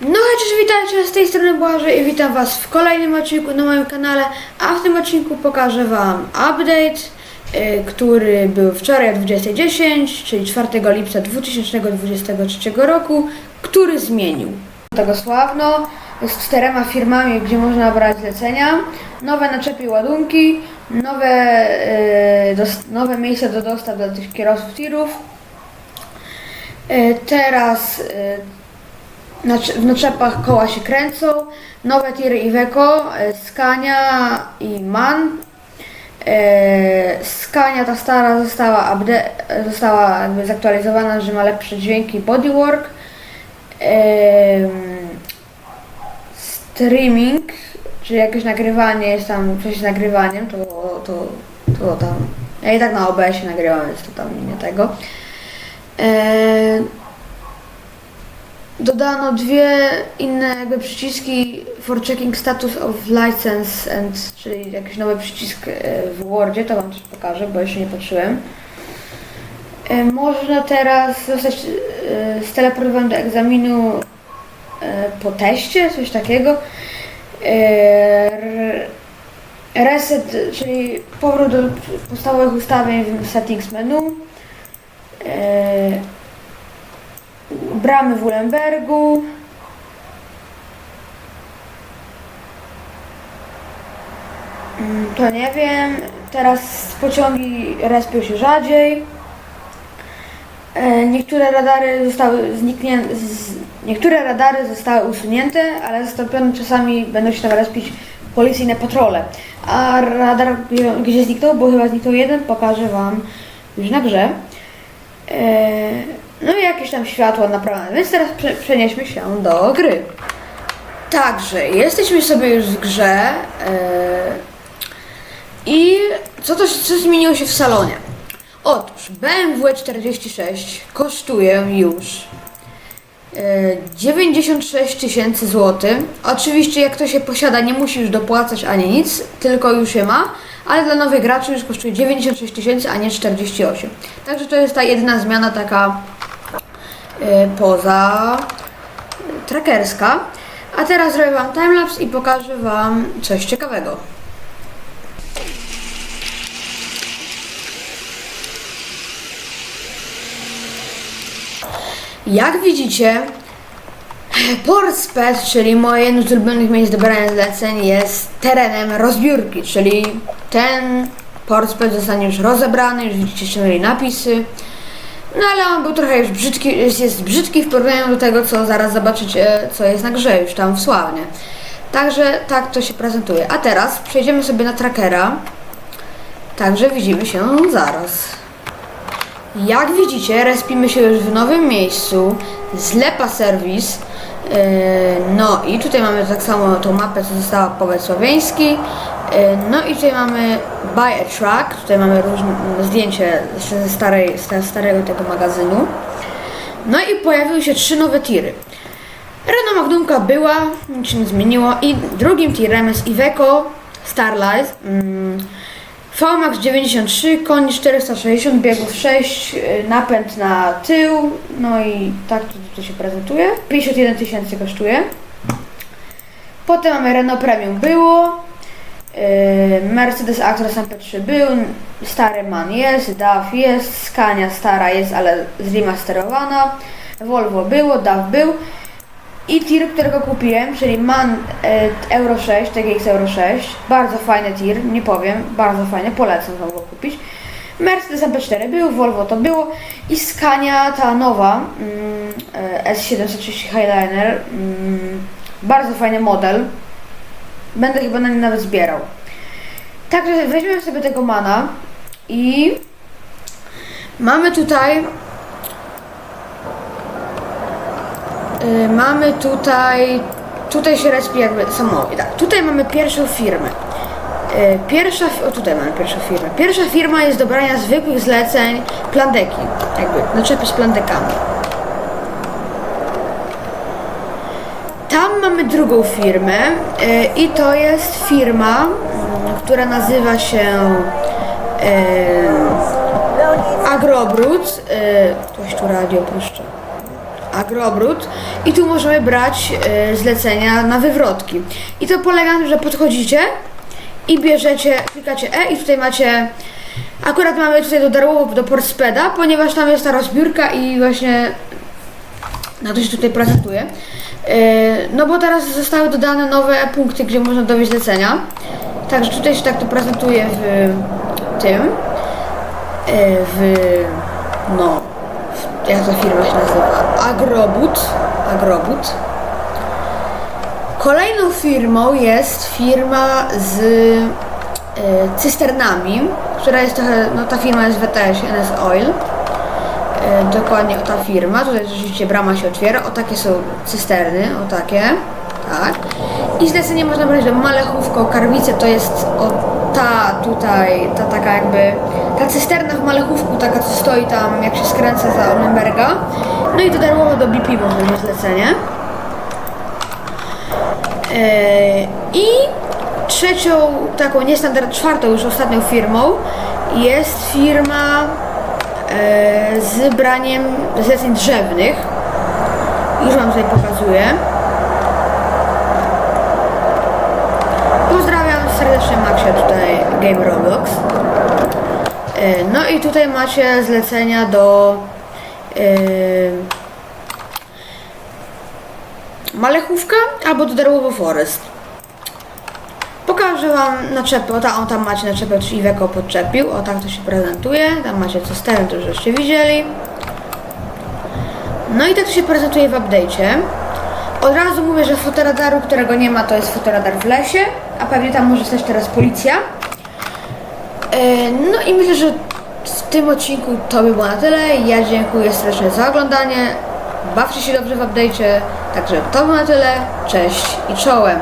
No hej, cześć, witajcie, z tej strony Błażej i witam was w kolejnym odcinku na moim kanale, a w tym odcinku pokażę wam update, y, który był wczoraj o 20.10, czyli 4 lipca 2023 roku, który zmienił. Tego sławno, z czterema firmami, gdzie można brać zlecenia, nowe naczepy i ładunki, nowe, y, dos- nowe miejsca do dostaw dla tych kierowców tirów. Y, Teraz y, w naczepach koła się kręcą. Nowe tiry Iveco, e, Scania i MAN. E, Scania ta stara została, e, została jakby zaktualizowana, że ma lepsze dźwięki bodywork. Em, streaming, czyli jakieś nagrywanie, jest tam coś z nagrywaniem, to, to, to tam. Ja i tak na OBS-ie nagrywam, więc to tam nie tego. E, Dodano dwie inne jakby przyciski for checking status of license and, czyli jakiś nowy przycisk e, w Wordzie, to wam też pokażę, bo jeszcze nie patrzyłem. E, Można teraz zostać e, steleportowany do egzaminu po teście, coś takiego. Reset, czyli powrót do podstawowych ustawień w settings menu. Bramy w Ulembergu. Mm, To nie wiem. Teraz pociągi respią się rzadziej. E, Niektóre radary zostały zniknięte, z, niektóre radary zostały usunięte, ale zastąpione czasami będą się tam respić policyjne patrole. A radar, gdzie- zniknął, bo chyba zniknął jeden, pokażę Wam już na grze. E, No i jakieś tam światło naprawione, więc teraz prze, przenieśmy się do gry. Także, jesteśmy sobie już w grze e, i co to co zmieniło się w salonie? Otóż BMW 46 kosztuje już e, 96 tysięcy złotych. Oczywiście jak to się posiada nie musi już dopłacać ani nic, tylko już je ma, ale dla nowych graczy już kosztuje 96 tysięcy, a nie 48. Także to jest ta jedyna zmiana taka poza e, trackerska. A teraz zrobię Wam timelapse i pokażę Wam coś ciekawego. Jak widzicie, Portsped, czyli moje jedno z ulubionych miejsc do brania zleceń, jest terenem rozbiórki, czyli ten Portsped zostanie już rozebrany, już widzicie jeszcze mieli napisy. No ale on był trochę już brzydki, jest, brzydki w porównaniu do tego, co zaraz zobaczycie, co jest na grze już tam w Sławnie. Także tak to się prezentuje. A teraz przejdziemy sobie na trackera. Także widzimy się zaraz. Jak widzicie, respimy się już w nowym miejscu. Zlepa serwis. Yy, No i tutaj mamy tak samo tą mapę, co została powiat słowiański. Yy, No i tutaj mamy Buy a Truck. Tutaj mamy różne zdjęcie ze starej, ze starego tego magazynu. No i pojawiły się trzy nowe tiry. Renault Magnumka była, nic się nie zmieniło i drugim tirem jest Iveco Starlight. Mm, VMAX 93, koni 460, biegów 6, y, napęd na tył, no i tak to, to się prezentuje. 51 tysięcy kosztuje. Potem mamy Renault Premium było, y, Mercedes Actros MP3 był, stary MAN jest, DAF jest, Scania stara jest, ale zremasterowana, Volvo było, DAF był i tir, którego kupiłem, czyli MAN e, Euro 6, TGX Euro 6. Bardzo fajny tir, nie powiem, bardzo fajny, polecam wam go kupić. Mercedes MP4 był, Volvo to było i Scania ta nowa mm, e, S730 Highliner. Mm, bardzo fajny model. Będę chyba na nim nawet zbierał. Także weźmiemy sobie tego mana i mamy tutaj Y, mamy tutaj, tutaj się respi jakby samochód. Tak, tutaj mamy pierwszą firmę. Y, Pierwsza, o tutaj mamy pierwszą firmę. Pierwsza firma jest do brania zwykłych zleceń plandeki, jakby naczepy z plandekami. Tam mamy drugą firmę y, i to jest firma, mm, która nazywa się Agrobród. Y, Ktoś tu radio puszcza. Agrobród i tu możemy brać e, zlecenia na wywrotki. I to polega na tym, że podchodzicie i bierzecie, klikacie E i tutaj macie Akurat mamy tutaj do Darłowo do Portspeda, ponieważ tam jest ta rozbiórka i właśnie na to się tutaj prezentuje. Yy, No bo teraz zostały dodane nowe punkty, gdzie można dowieść zlecenia. Także tutaj się tak to prezentuje w tym. yy, W no. Jak ta firma się nazywa? Agrobut. Agrobut. Kolejną firmą jest firma z e, cysternami, która jest trochę, no ta firma jest w ETS, NS Oil. E, dokładnie o ta firma, tutaj rzeczywiście brama się otwiera, o takie są cysterny, o takie, tak. I zlecenie można brać do Malechówko, Karwice to jest o ta tutaj, ta taka jakby, ta cysterna w Malechówku, taka co stoi tam, jak się skręca za Olenberga. No i do Darłowo do BP można zlecenie. E, I trzecią, taką niestandard, czwartą już ostatnią firmą jest firma e, z braniem zleceń drzewnych. Już Wam tutaj pokazuję. Pozdrawiam serdecznie Maxie tutaj Game Roblox. E, No i tutaj macie zlecenia do e, Malechówka albo do Darłowo Forest. Pokażę Wam naczepę, o, ta, o tam macie naczepę, już Iweko podczepił, o tak to się prezentuje, tam macie cysterny, to już widzieli. No i tak to się prezentuje w update'cie. Od razu mówię, że fotoradaru, którego nie ma, to jest fotoradar w lesie, a pewnie tam może stać teraz policja. E, No i myślę, że w tym odcinku to by było na tyle. Ja dziękuję serdecznie za oglądanie. Bawcie się dobrze w update'cie. Także to na tyle. Cześć i czołem.